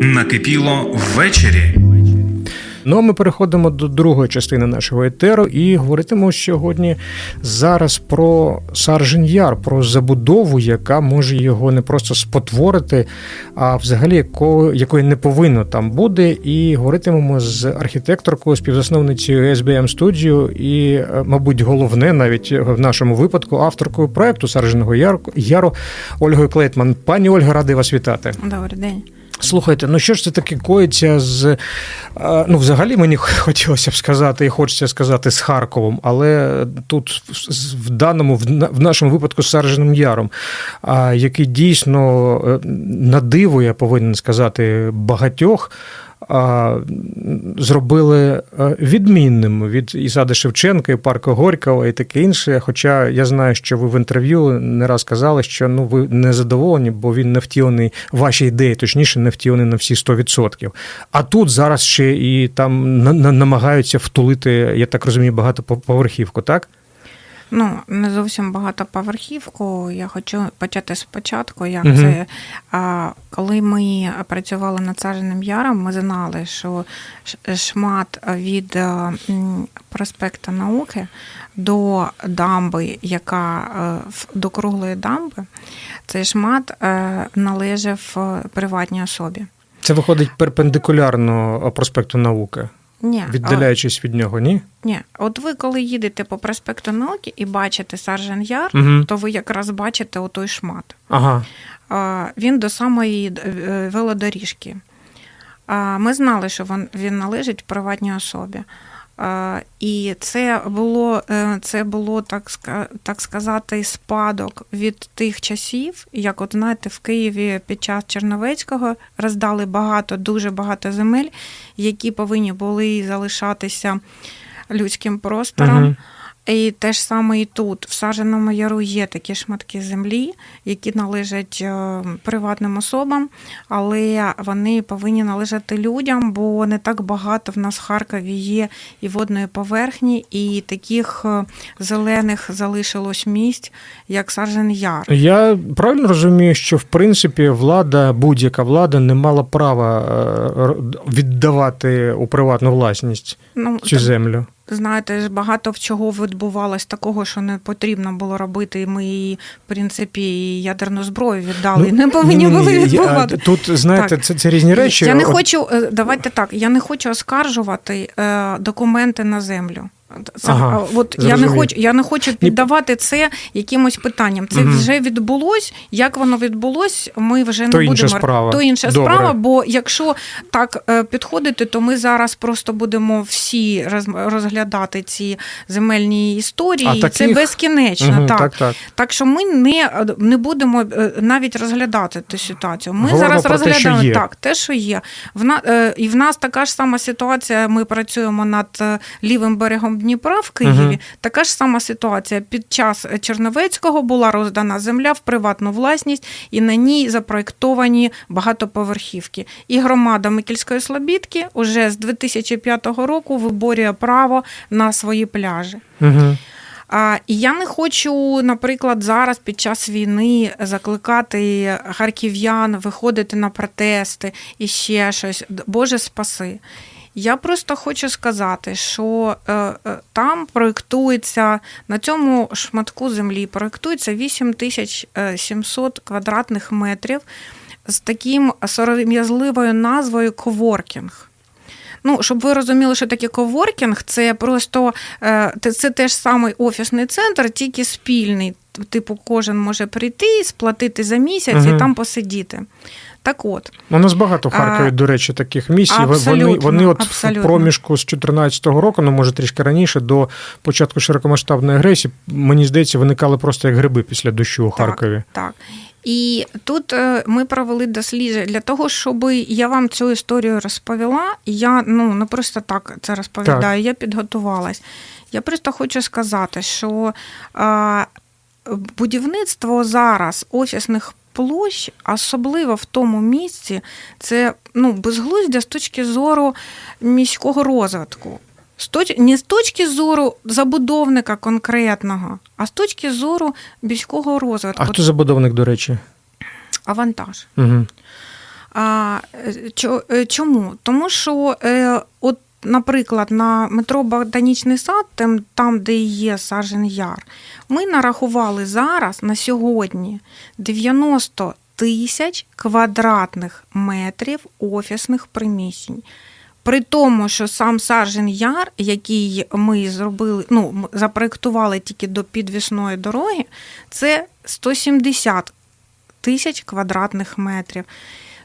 Накипіло ввечері. Ну а ми переходимо до другої частини нашого етеру і говоритимемо сьогодні зараз про Саржен Яр, про забудову, яка може його не просто спотворити, а взагалі якого, якої не повинно там буде. І говоритимемо з архітекторкою, співзасновницею SBM Studio і, е, мабуть, головне навіть в нашому випадку авторкою проекту Сарженого Яру, Яру Ольгою Клейтман. Пані Ольга, радий вас вітати. Добрий день. Слухайте, ну що ж це таке коїться з е, ну, взагалі мені хотілося б сказати, і хочеться сказати з Харковом, але тут в- даному, в нашому випадку з Сарженим Яром, який дійсно е, надивує, повинен сказати, багатьох. Зробили е, відмінним від Ісади Шевченка і Парка Горького і таке інше. Хоча я знаю, що ви в інтерв'ю не раз казали, що ну ви не задоволені, бо він не втілений ваші ідеї, точніше, не втілений на всі 100%. А тут зараз ще і там на- на- намагаються втулити, я так розумію, багатоповерхівку, так? Ну, не зовсім багатоповерхівку. Я хочу почати спочатку. Як Мгм. це а, коли ми працювали над Саженим Яром, ми знали, що шмат від е, м, проспекту науки до дамби, яка е, до круглої дамби, цей шмат е, належав е, приватній особі. Це виходить перпендикулярно проспекту науки, Ні, віддаляючись від нього, ні? ні, от ви коли їдете по проспекту науки і бачите Саржен Яр, Угу. то ви якраз бачите отой шмат. Ага. А, Він до самої е, велодоріжки. А, Ми знали, що він належить приватній особі. І це було, е, це було так, так сказати, спадок від тих часів, як от знаєте, в Києві під час Черновецького роздали багато, дуже багато земель, які повинні були залишатися людським простором. Угу. І те ж саме і тут, в Саженому Яру є такі шматки землі, які належать е, приватним особам, але вони повинні належати людям, бо не так багато в нас в Харкові є і водної поверхні, і таких е, зелених залишилось місць, як Сажен Яр. Я правильно розумію, що в принципі влада, будь-яка влада не мала права е, віддавати у приватну власність Ну, цю землю. Знаєте, багато в чого відбувалось такого, що не потрібно було робити. і Ми її, в принципі, і ядерну зброю віддали. Ну, не повинні Ну, ні-ні-ні, були я- відбувати. Тут, знаєте, Так. це, це різні речі. Я не хочу, е, давайте так, я не хочу оскаржувати е, документи на землю. Це, Ага, от я не хочу, я не хочу піддавати це якимось питанням. Це Мгм. вже відбулось. Як воно відбулось, ми вже не То інша будемо справа. то інша Добре. справа. Бо якщо так е, підходити, то ми зараз просто будемо всі роз- розглядати ці земельні історії. А і Це таких- безкінечно. Мгм, так. так, так. Так що ми не, не будемо е, навіть розглядати ту ситуацію. Ми Говоримо зараз те, що розглядаємо є. так, те, що є. В на, е, і в нас така ж сама ситуація. Ми працюємо над лівим берегом Дніпра в Києві. Мгм. Така ж сама ситуація. Під час Черновецького була роздана земля в приватну власність, і на ній запроєктовані багатоповерхівки. І громада Микільської Слобідки уже з 2005 року виборює право на свої пляжі. Угу. А, і я не хочу, наприклад, зараз під час війни закликати харків'ян виходити на протести і ще щось. Боже спаси. Я просто хочу сказати, що е, е, там проєктується на цьому шматку землі проєктується 8700 квадратних метрів з таким сором'язливою назвою коворкінг. Ну, щоб ви розуміли, що таке коворкінг, це просто е, це, теж самий офісний центр, тільки спільний. Типу, кожен може прийти, сплатити за місяць Мгм. і там посидіти. Так от, У нас багато в Харкові, А, до речі, таких місій. Вони, вони от абсолютно. в проміжку з 2014 року, ну може трішки раніше, до початку широкомасштабної агресії, мені здається, виникали просто як гриби після дощу у Харкові. Так. І тут е, ми провели дослідження для того, щоб я вам цю історію розповіла. Я ну не просто так це розповідаю, я підготувалась. Я просто хочу сказати, що будівництво зараз офісних площ, особливо в тому місці, це ну, безглуздя з точки зору міського розвитку. З точ... Не з точки зору забудовника конкретного, а з точки зору міського розвитку. А хто забудовник, до речі? Авантаж. Угу. А, е, чо- е, чому? Тому що, е, от, наприклад, на метро Ботанічний сад, там, де є Сажен Яр, ми нарахували зараз на сьогодні 90 тисяч квадратних метрів офісних приміщень. При тому, що сам Саржен Яр, який ми зробили, ну, запроектували тільки до підвісної дороги, це 170 тисяч квадратних метрів.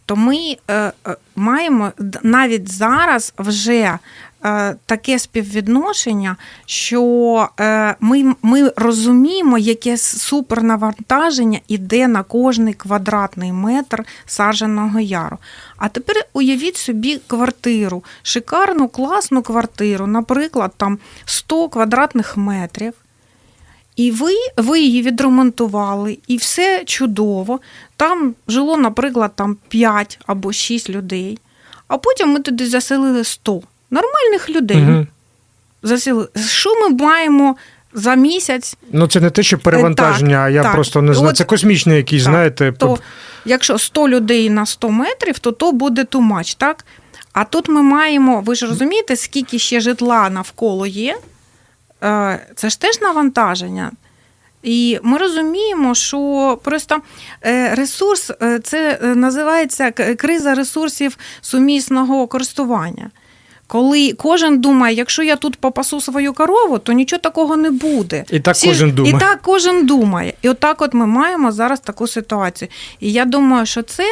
То ми е, е, маємо навіть зараз вже е, таке співвідношення, що ми, ми розуміємо, яке супернавантаження іде на кожний квадратний метр садженого яру. А тепер уявіть собі квартиру, шикарну, класну квартиру, наприклад, там 100 квадратних метрів. І ви, ви її відремонтували, і все чудово. Там жило, наприклад, там 5 або 6 людей. А потім ми туди заселили 100 нормальних людей. Мгм. Заселили. Що ми маємо за місяць? Ну, це не те, що перевантаження, а я Е, так. просто не знаю. От- Це космічний якийсь, так. знаєте, То якщо 100 людей на 100 метрів, то то буде тумач, так? А тут ми маємо, ви ж розумієте, скільки ще житла навколо є, Е, це ж теж навантаження. І ми розуміємо, що просто е, ресурс е, це е, називається криза ресурсів сумісного користування. Коли кожен думає, якщо я тут попасу свою корову, то нічого такого не буде. І так Всі кожен думає. І так кожен думає. І отак от ми маємо зараз таку ситуацію. І я думаю, що це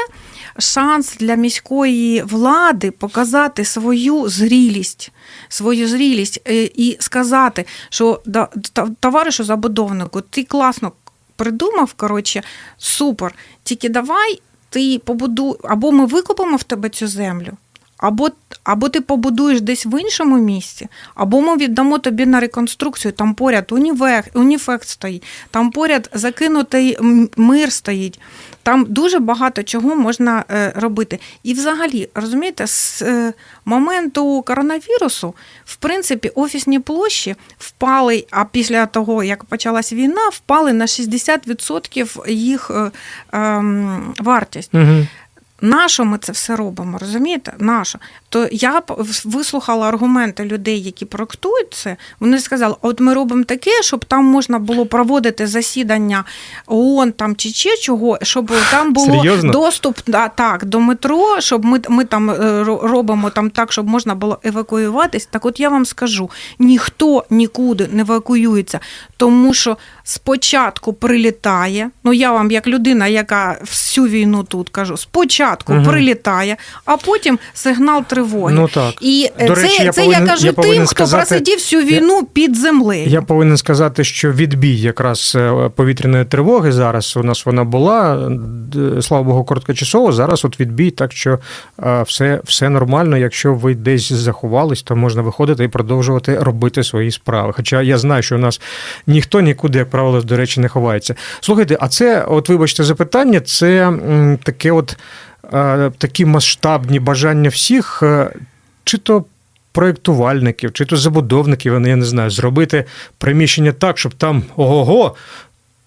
шанс для міської влади показати свою зрілість, свою зрілість е, і сказати, що товаришу забудовнику, ти класно придумав, коротше, супер. Тільки давай ти побудуй, або ми викупимо в тебе цю землю. Або, або ти побудуєш десь в іншому місці, або ми віддамо тобі на реконструкцію. Там поряд унівек, уніфект стоїть, там поряд закинутий мир стоїть. Там дуже багато чого можна е, робити. І взагалі, розумієте, з е, моменту коронавірусу, в принципі, офісні площі впали, а після того, як почалась війна, впали на 60% їх е, ем, вартість. Угу. Нащо ми це все робимо? Розумієте? Нащо? То я вислухала аргументи людей, які проектують це. Вони сказали, от ми робимо таке, щоб там можна було проводити засідання ООН там чи ще чого, щоб там було Серйозно? доступ да, так, до метро, щоб ми, ми там е, робимо там так, щоб можна було евакуюватись. Так от я вам скажу: ніхто нікуди не евакуюється, тому що спочатку прилітає. Ну я вам, як людина, яка всю війну тут кажу, спочатку Мгм. прилітає, а потім сигнал тривоги. Ну так. І е, До це, речі, я це повинен- я кажу я тим, хто сказати- просидів всю війну під землею. Я повинен сказати, що відбій якраз е, повітряної тривоги зараз у нас вона була, слава Богу, короткочасово. Зараз от відбій, так що е, все, все нормально. Якщо ви десь заховались, то можна виходити і продовжувати робити свої справи. Хоча я знаю, що у нас ніхто нікуди, як правило, до речі, не ховається. Слухайте, а це, от вибачте, запитання, це таке от такі масштабні бажання всіх, е, чи то проєктувальників, чи то забудовників, я не знаю, зробити приміщення так, щоб там ого-го.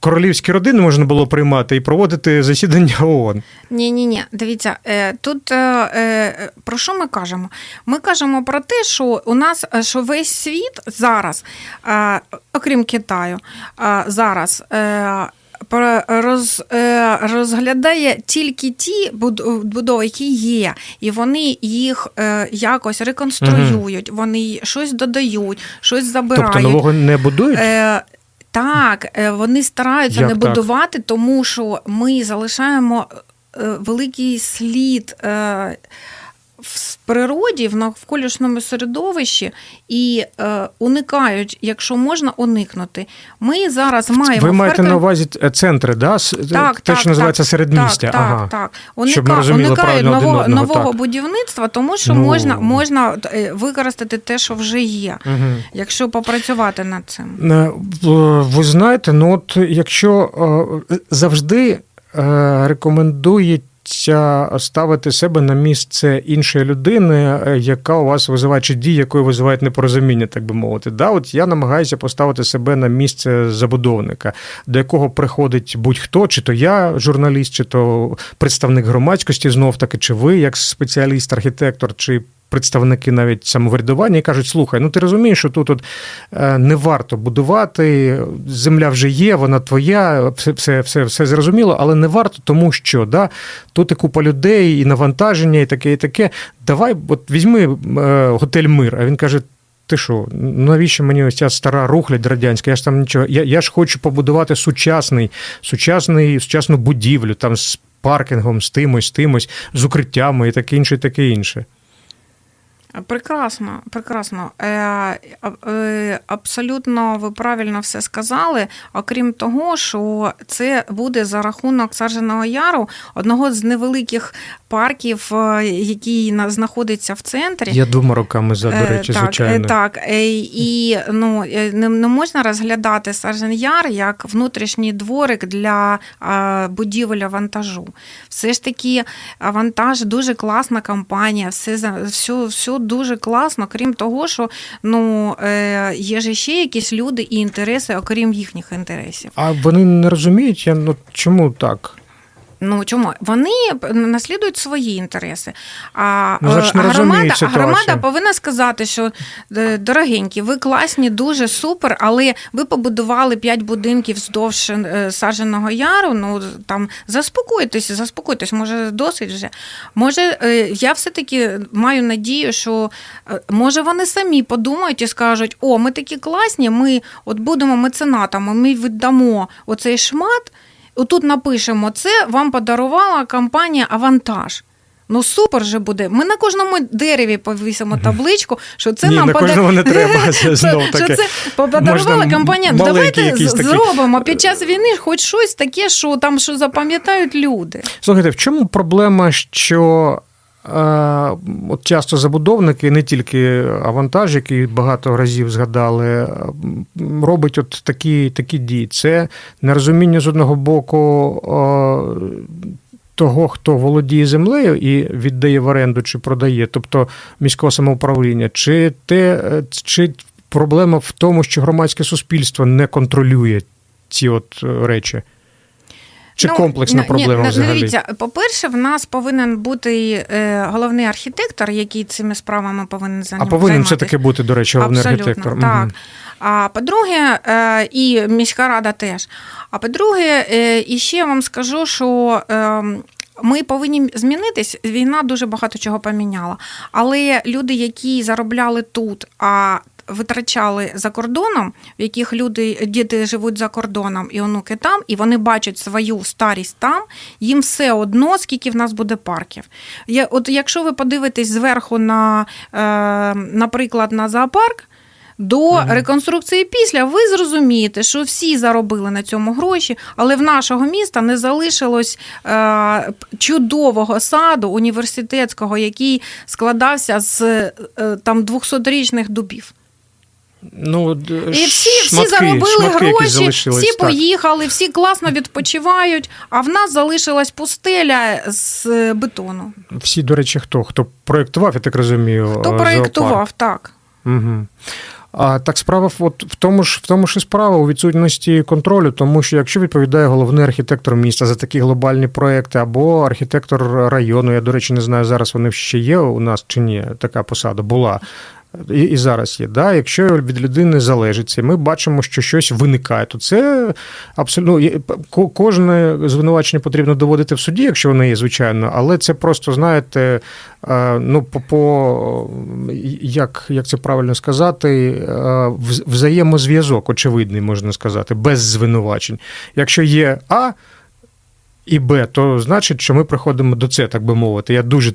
Королівські родини можна було приймати і проводити засідання ООН. Ні, ні, ні. Дивіться, е, тут е, е, про що ми кажемо? Ми кажемо про те, що у нас е, що весь світ зараз, е, окрім Китаю, е, зараз. Роз, е, розглядає тільки ті будови, які є, і вони їх е, якось реконструюють, вони щось додають, щось забирають. Тобто нового не будують? Е, так, вони стараються Як не так? будувати, тому що ми залишаємо великий слід в природі, в навколишньому середовищі і е, уникають, якщо можна уникнути. Ми зараз маємо Ви маєте Харкові- на увазі е, центри, да? Так, те, так, що називається так, середмістя. Так, ага. так, так. Щоб ми розуміли уникають нового, одного, нового так. будівництва, тому що Ну. можна, можна е, використати те, що вже є, Угу. якщо попрацювати над цим. Е, Ви знаєте, ну от якщо е, завжди е, рекомендують ставити себе на місце іншої людини, е, яка у вас визиває, чи дії, якої визивають непорозуміння, так би мовити. Да, от я намагаюся поставити себе на місце забудовника, до якого приходить будь-хто, чи то я журналіст, чи то представник громадськості, знов таки, чи ви, як спеціаліст, архітектор, чи представники навіть самоврядування і кажуть: слухай, ну ти розумієш, що тут от, е, не варто будувати, земля вже є, вона твоя, все, все, все, все зрозуміло, але не варто, тому що да, тут і купа людей, і навантаження, і таке, і таке. Давай, от візьми е, готель Мир. А він каже. Ти що, навіщо мені ось ця стара рухлядь радянська? Я ж там нічого. Я, я ж хочу побудувати сучасний, сучасний, сучасну будівлю там з паркінгом, з тимось, з тимось, з укриттями і таке інше, і таке інше. Прекрасно, прекрасно. Е, е, абсолютно ви правильно все сказали. Окрім того, що це буде за рахунок Сарженого Яру, одного з невеликих парків, е, який знаходиться в центрі. Я двома руками за, до Е, речі, так, звичайно. е, Так, е, і ну, не, не можна розглядати Саржен Яр як внутрішній дворик для будівель вантажу. Все ж таки, вантаж дуже класна компанія, все, все дуже класно, крім того, що ну, е, є ж ще якісь люди і інтереси, окрім їхніх інтересів. А вони не розуміють, я, ну, чому так? Ну чому вони наслідують свої інтереси? А Ну, е, громада, громада повинна сказати, що е, дорогенькі, ви класні, дуже супер, але ви побудували п'ять будинків вздовж е, садженого яру. Ну там заспокойтесь, заспокойтесь, може, досить вже. Може, я все-таки маю надію, що може вони самі подумають і скажуть: о, ми такі класні, ми от будемо меценатами, ми віддамо оцей шмат. Отут напишемо, це вам подарувала компанія Авантаж. Ну супер же буде. Ми на кожному дереві повісимо табличку, що це Ні, нам на пода- подар... не треба, це знов що це подарувала компанія. Давайте зробимо такі... під час війни хоч щось таке, що там що запам'ятають люди. Слухайте, в чому проблема, що от часто забудовники, не тільки авантаж, який багато разів згадали, робить от такі, такі дії. Це нерозуміння з одного боку. Того, хто володіє землею і віддає в оренду чи продає, тобто міського самоуправління, чи те, чи проблема в тому, що громадське суспільство не контролює ці от е, речі? Чи комплексна ні, проблема ні, взагалі? Дивіться, по-перше, в нас повинен бути е, головний архітектор, який цими справами повинен А займатися. повинен все таки бути, до речі, головний Абсолютно, архітектор. Так. Мгм. А по-друге, е, і міська рада теж. А по-друге, е, і ще я вам скажу, що. ем, Ми повинні змінитись. Війна дуже багато чого поміняла. Але люди, які заробляли тут, а витрачали за кордоном, в яких люди, діти живуть за кордоном і онуки там, і вони бачать свою старість там, їм все одно, скільки в нас буде парків. Я, от якщо ви подивитесь зверху на, е, наприклад, на зоопарк. До реконструкції після ви зрозумієте, що всі заробили на цьому гроші, але в нашого міста не залишилось е, чудового саду університетського, який складався з е, там 200-річних дубів. Ну, І всі, всі заробили шматки гроші, всі так. поїхали, всі класно відпочивають, а в нас залишилась пустеля з е, бетону. Всі, до речі, хто? Хто проєктував, я так розумію. Хто е, проєктував, так. Угу. А так справа от в тому ж в тому ж і справа у відсутності контролю, тому що якщо відповідає головний архітектор міста за такі глобальні проекти, або архітектор району, я до речі, не знаю, зараз вони ще є у нас чи ні, така посада була. І, і зараз є. Да? Якщо від людини залежить це, ми бачимо, що щось виникає, то це абсолютно кожне звинувачення потрібно доводити в суді, якщо воно є, звичайно, але це просто, знаєте, е, ну, по, по як, як це правильно сказати, е, взаємозв'язок, очевидний, можна сказати, без звинувачень. Якщо є А. І Б, то значить, що ми приходимо до С, так би мовити. Я дуже е,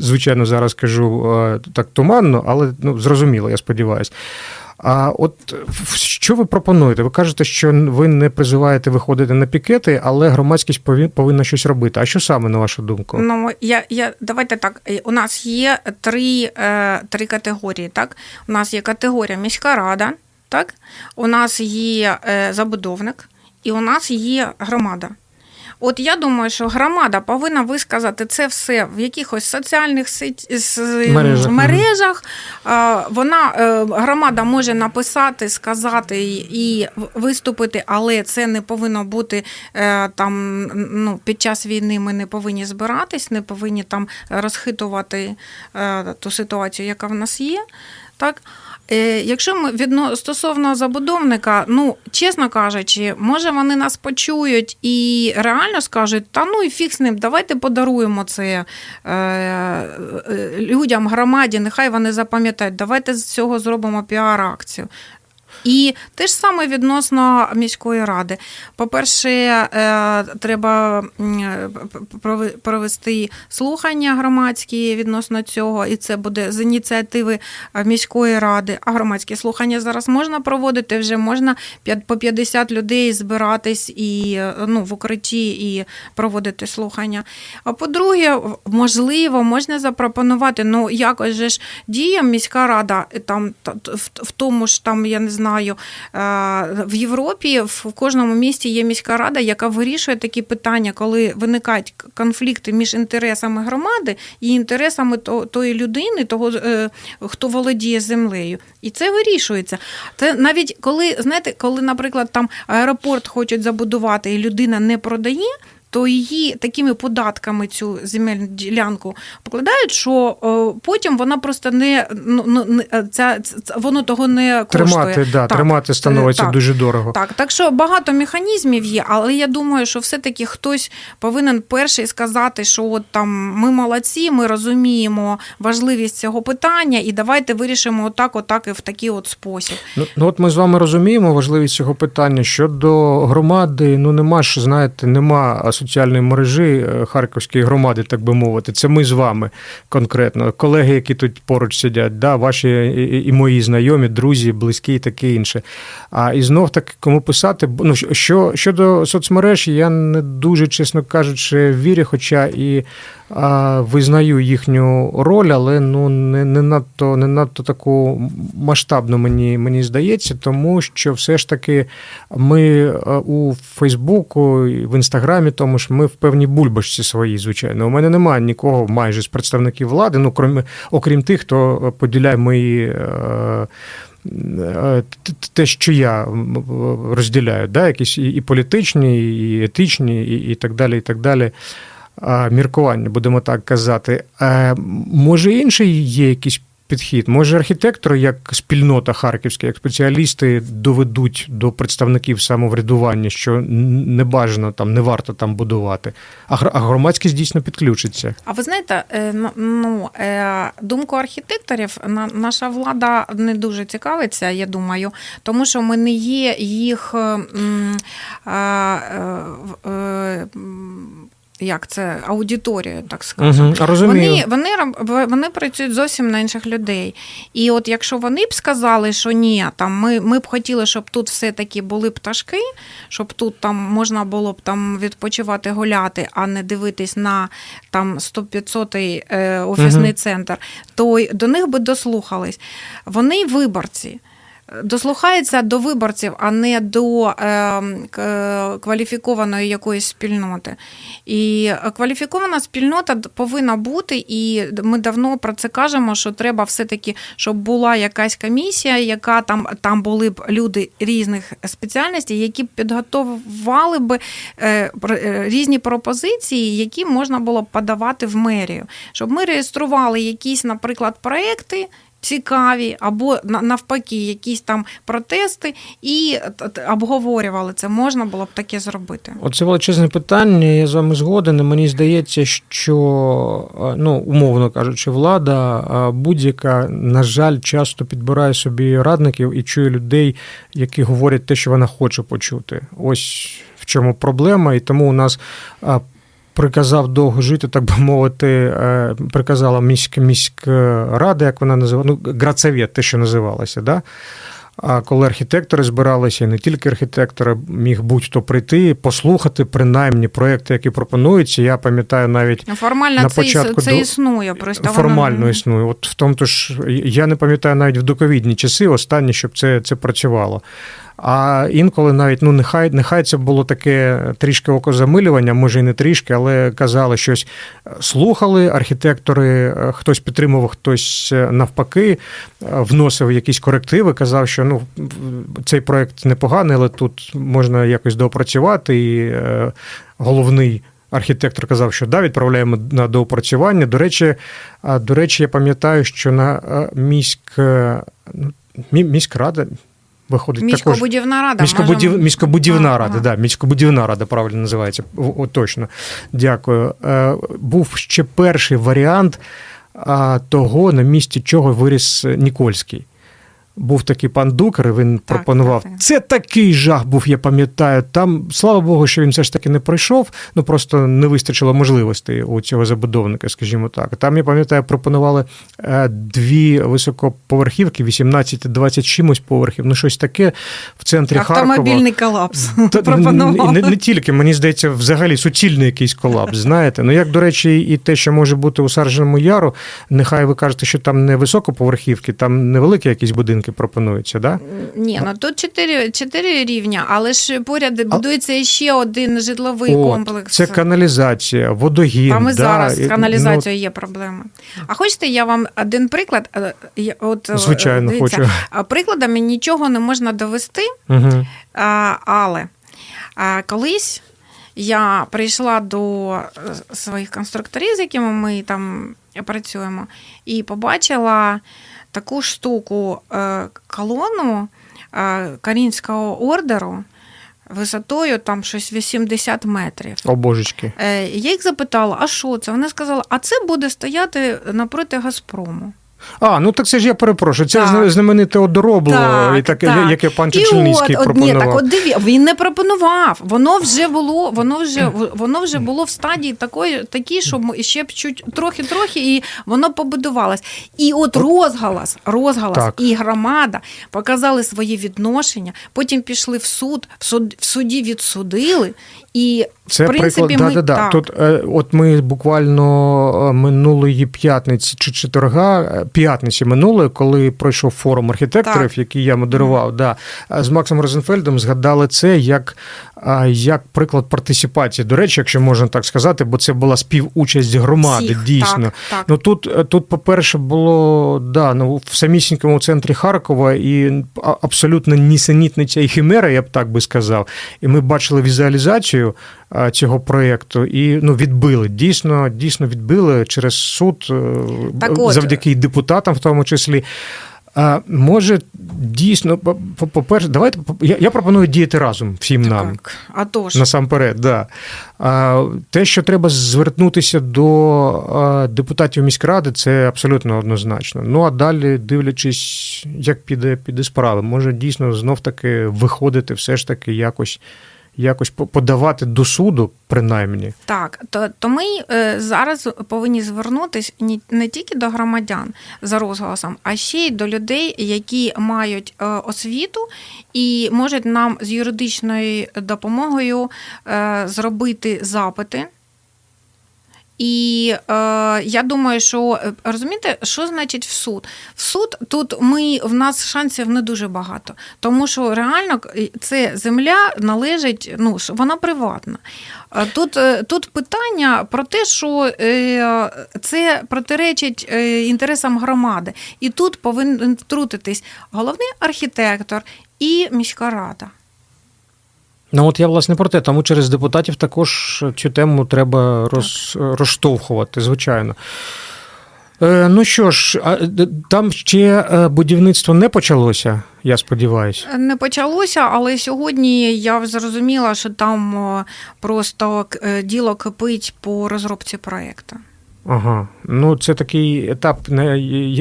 звичайно зараз кажу е, так туманно, але ну, зрозуміло, я сподіваюся. А от що ви пропонуєте? Ви кажете, що ви не призиваєте виходити на пікети, але громадськість повин- повинна щось робити. А що саме, на вашу думку? Ну, я, я, давайте так. е, У нас є три, три категорії. Так? У нас є категорія міська рада, так? у нас є забудовник і у нас є громада. От я думаю, що громада повинна висказати це все в якихось соціальних Мережах, мережах. Вона е, громада може написати, сказати і- і виступити, але це не повинно бути е, там. Ну, під час війни ми не повинні збиратись, не повинні там розхитувати е, ту ситуацію, яка в нас є. Так. Е, Якщо ми відно стосовно забудовника, ну чесно кажучи, може вони нас почують і реально скажуть, та ну і фіг з ним, давайте подаруємо це е, е, людям, громаді, нехай вони запам'ятають, давайте з цього зробимо піар-акцію. І те ж саме відносно міської ради. По-перше, е, треба м, провести слухання громадські відносно цього, і це буде з ініціативи е, міської ради. А громадські слухання зараз можна проводити, вже можна по 50 людей збиратись і е, ну, в укритті і проводити слухання. А по-друге, можливо, можна запропонувати, ну якось же ж діє міська рада е, там та- в, в тому ж там, я не знаю, е, в Європі в кожному місті є міська рада, яка вирішує такі питання, коли виникають конфлікти між інтересами громади і інтересами тої людини, того, е, хто володіє землею. І це вирішується. Це навіть коли, знаєте, коли, наприклад, там аеропорт хочуть забудувати і людина не продає. То її такими податками цю земельну ділянку покладають, що потім вона просто не ну ну, ця, ця воно того не коштує. Тримати, да, Так, тримати становиться так. дуже дорого. Так, так що багато механізмів є, але я думаю, що все-таки хтось повинен перший сказати, що от там ми молодці, ми розуміємо важливість цього питання, і давайте вирішимо отак, отак і в такий от спосіб. Ну, ну от ми з вами розуміємо важливість цього питання. Щодо громади, ну нема ж, знаєте, нема соціальної мережі е, Харківської громади, так би мовити. Це ми з вами конкретно. Колеги, які тут поруч сидять, да, ваші і, мої знайомі, друзі, близькі і таке інше. А і знов таки, кому писати, ну, що, щодо соцмереж, я не дуже, чесно кажучи, вірю, хоча і визнаю їхню роль, але ну не, не надто не надто таку масштабну мені, мені здається, тому що все ж таки ми е, у Фейсбуку, в Інстаграмі, тому ж ми в певній бульбашці своїй, звичайно. У мене немає нікого майже з представників влади, ну крім, окрім тих, хто поділяє мої. е, е, те, що я розділяю, да, якісь і політичні, і етичні, і так далі, і так далі. Міркування, будемо так казати. Е, Може, інший є якийсь підхід? Може, архітектори, як спільнота харківська, як спеціалісти доведуть до представників самоврядування, що не бажано там, не варто там будувати, а громадськість дійсно підключиться. А ви знаєте, е, ну, е, думку архітекторів на- наша влада не дуже цікавиться, я думаю, тому що ми не є їх. Як це аудиторія, так скажемо. Угу, розумію. Вони, вони, вони працюють зовсім на інших людей. І от якщо вони б сказали, що ні, там ми, ми б хотіли, щоб тут все-таки були пташки, щоб тут там можна було б там відпочивати, гуляти, а не дивитись на там 100-500 е, офісний Мгм. центр, то до них би дослухались. Вони виборці. Дослухаються до виборців, а не до е, кваліфікованої якоїсь спільноти. І кваліфікована спільнота повинна бути, і ми давно про це кажемо, що треба все-таки, щоб була якась комісія, яка там, там були б люди різних спеціальностей, які підготували б е, е, різні пропозиції, які можна було б подавати в мерію. Щоб ми реєстрували якісь, наприклад, проекти. Цікаві або на- навпаки, якісь там протести, і обговорювали це. Можна було б таке зробити. Оце величезне питання. Я з вами згоден. і Мені здається, що е, ну, умовно кажучи, влада е, будь-яка, на жаль, часто підбирає собі радників і чує людей, які говорять те, що вона хоче почути. Ось в чому проблема, і тому у нас. Приказав довго жити, так би мовити, е, приказала міська міська рада, як вона називала, ну, грацевєт, те, що називалося, да? А коли архітектори збиралися, і не тільки архітектори, міг будь-хто прийти, послухати принаймні проекти, які пропонуються. Я пам'ятаю навіть Формально На це, початку це до- існує. Просто формально воно... існує. От в тому, то ж я не пам'ятаю навіть в доковідні часи, останні, щоб це, це працювало. А інколи навіть ну нехай нехай це було таке трішки окозамилювання, може і не трішки, але казали щось. Слухали архітектори, е, хтось підтримував, хтось е, навпаки е, вносив якісь корективи, казав, що ну цей проект непоганий, але тут можна якось доопрацювати. І головний архітектор казав, що да, відправляємо на доопрацювання. До речі, до речі, я пам'ятаю, що на міськ, ну, мі- міськрада виходить також. Міськобудівна рада. Міськобудів... Можем... Міськобудівна а, рада, да, міськобудівна рада правильно називається. О, о, точно. Дякую. Е, був ще перший варіант а, того, на місці чого виріс Нікольський. Був такий пан Дукер, він Так, пропонував. так, так. Це такий жах був, я пам'ятаю. Там, слава Богу, що він все ж таки не пройшов. Ну просто не вистачило можливостей у цього забудовника, скажімо так. Там, я пам'ятаю, пропонували е, дві високоповерхівки, 18 і 20 чимось поверхів. Ну, щось таке в центрі Харкова. Автомобільний колапс Та, пропонували. не, не тільки, мені здається, взагалі суцільний якийсь колапс. Знаєте, ну як до речі, і те, що може бути у Сарженому Яру, нехай ви кажете, що там не високоповерхівки, там невеликі якісь будинки пропонуються, да? Ні, ну тут чотири, чотири рівня, але ж поряд будується ще один житловий От, комплекс. це каналізація, водогін. Там і да, зараз з каналізацією є проблеми. А хочете, я вам один приклад? Е, От, е, Ну, звичайно, дивіться, хочу. Прикладами нічого не можна довести, Угу. а, але а, колись я прийшла до е, своїх конструкторів, з якими ми там працюємо, і побачила таку штуку е, колону е, Карінського ордеру висотою там щось 80 метрів. О, божечки. Е, Я їх запитала, а що це? Вони сказали, а це буде стояти напроти Газпрому. А, ну так це ж я перепрошую. Це Так. знамените одоробло, і таке, яке пан Чечельницький от, ні, так от диві, він не пропонував. Воно вже було, воно вже воно вже було в стадії такої, такій, що ще б чуть трохи-трохи, і воно побудувалось. І от розгалас, розгалас Так. і громада показали своє відношення. Потім пішли в суд, в суд в суді відсудили. І Це в принципі, приклад, ми да, да, да. так. Тут е, от ми буквально е, минулої п'ятниці чи четверга, е, п'ятниці минулої, коли пройшов форум архітекторів, Так. який я модерував, да, е, з Максом Розенфельдом згадали це як, як приклад партисипації. До речі, якщо можна так сказати, бо це була співучасть громади, Всіх, дійсно. так, так. Ну тут, е, тут, по-перше, було да, ну, в самісінькому центрі Харкова і абсолютно нісенітниця і химера, я б так би сказав. І ми бачили візуалізацію цього проєкту і ну, відбили. Дійсно, дійсно відбили через суд, е, Так завдяки і депутатам, в тому числі. А, може, дійсно, по- по- по-перше, давайте я, я пропоную діяти разом всім нам. Так, а то ж. Насамперед, да. А, те, що треба звернутися до а, депутатів міськради, це абсолютно однозначно. Ну а далі, дивлячись, як піде, піде справа, може дійсно знов таки виходити, все ж таки якось, якось по- подавати до суду, принаймні. Так, то, то ми е, зараз повинні звернутися не тільки до громадян за розголосом, а ще й до людей, які мають е, освіту і можуть нам з юридичною допомогою е, зробити запити. І е, я думаю, що е, розумієте, що значить в суд? В суд тут ми в нас шансів не дуже багато, тому що реально це земля належить, ну вона приватна. Тут, е, тут питання про те, що е, це протиречить інтересам громади, і тут повинен втрутитись головний архітектор і міська рада. Ну от я власне про те, тому через депутатів також цю тему треба роз, розштовхувати, звичайно. Е, ну що ж, а, там ще е, будівництво не почалося, я сподіваюся. Не почалося, але сьогодні я зрозуміла, що там просто е, діло кипить по розробці проєкту. Ага. Ну, це такий етап,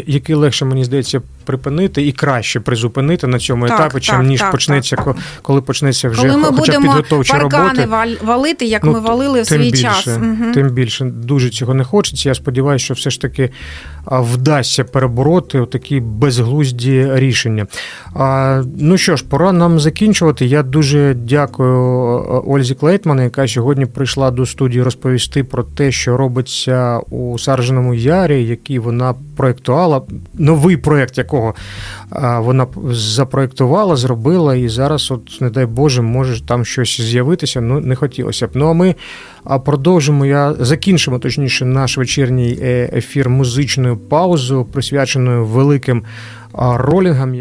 який легше, мені здається, припинити і краще призупинити на цьому Так, етапі, чим так, ніж так, почнеться, ко- коли почнеться вже Коли ми хоча будемо підготовчі паркани роботи. валити, як Ну, ми валили в свій більше, час. Мгм. Тим більше дуже цього не хочеться. Я сподіваюся, що все ж таки вдасться перебороти такі безглузді рішення. А, ну що ж, пора нам закінчувати. Я дуже дякую Ользі Клейтман, яка сьогодні прийшла до студії розповісти про те, що робиться у Сарженому Ярі, який вона проєктувала. Новий проєкт, як якого вона запроєктувала, зробила, і зараз, от, не дай Боже, може там щось з'явитися. Ну, не хотілося б. Ну а ми продовжимо. Я закінчимо точніше наш вечірній е, ефір музичною паузою, присвяченою великим ролінгам.